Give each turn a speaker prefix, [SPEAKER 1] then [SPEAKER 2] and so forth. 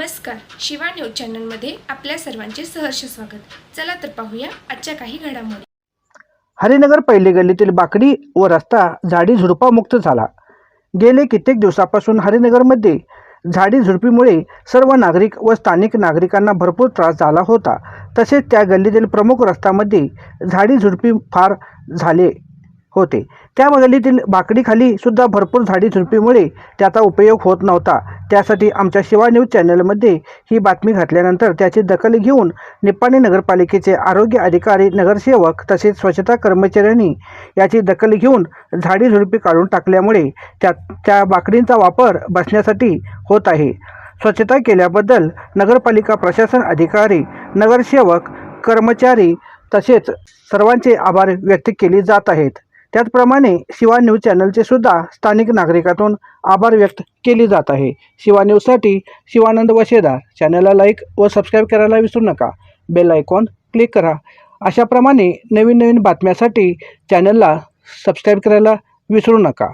[SPEAKER 1] Shiva news चॅनलमध्ये आपल्या सर्वांचे सहर्ष स्वागत. चला तर पाहूया आजच्या काही घडामोडी.
[SPEAKER 2] हरिनगर पहिली गल्लीतील बाकडी व रस्ता झाडी झुडपामुक्त झाला. गेले कित्येक दिवसापासून हरिनगरमध्ये झाडी झुडपीमुळे सर्व नागरिक व स्थानिक नागरिकांना भरपूर त्रास झाला होता. तसेच त्या गल्लीतील प्रमुख रस्त्यामध्ये झाडी झुडपी फार झाले. होते. त्या गल्लीतील बाकडीखाली सुद्धा भरपूर झाडी झुडपीमुळे त्याचा उपयोग होत नव्हता. त्यासाठी आमच्या शिवा न्यूज चॅनलमध्ये ही बातमी घातल्यानंतर त्याची दखल घेऊन निप्पाणी नगरपालिकेचे आरोग्य अधिकारी नगरसेवक तसेच स्वच्छता कर्मचाऱ्यांनी याची दखल घेऊन झाडी झुडपी काढून टाकल्यामुळे त्या त्या बाकडींचा वापर बसण्यासाठी होत आहे. स्वच्छता केल्याबद्दल नगरपालिका प्रशासन अधिकारी नगरसेवक कर्मचारी तसेच सर्वांचे आभार व्यक्त केले जात आहेत. त्याचप्रमाणे शिवा न्यूज चॅनलचे सुद्धा स्थानिक नागरिकातून आभार व्यक्त केले जात आहे. शिवा न्यूजसाठी शिवानंद वशेदार चॅनलला लाईक व सबस्क्राईब करायला विसरू नका. बेल आयकॉन क्लिक करा. अशाप्रमाणे नवीन नवीन बातम्यासाठी चॅनलला सबस्क्राईब करायला विसरू नका.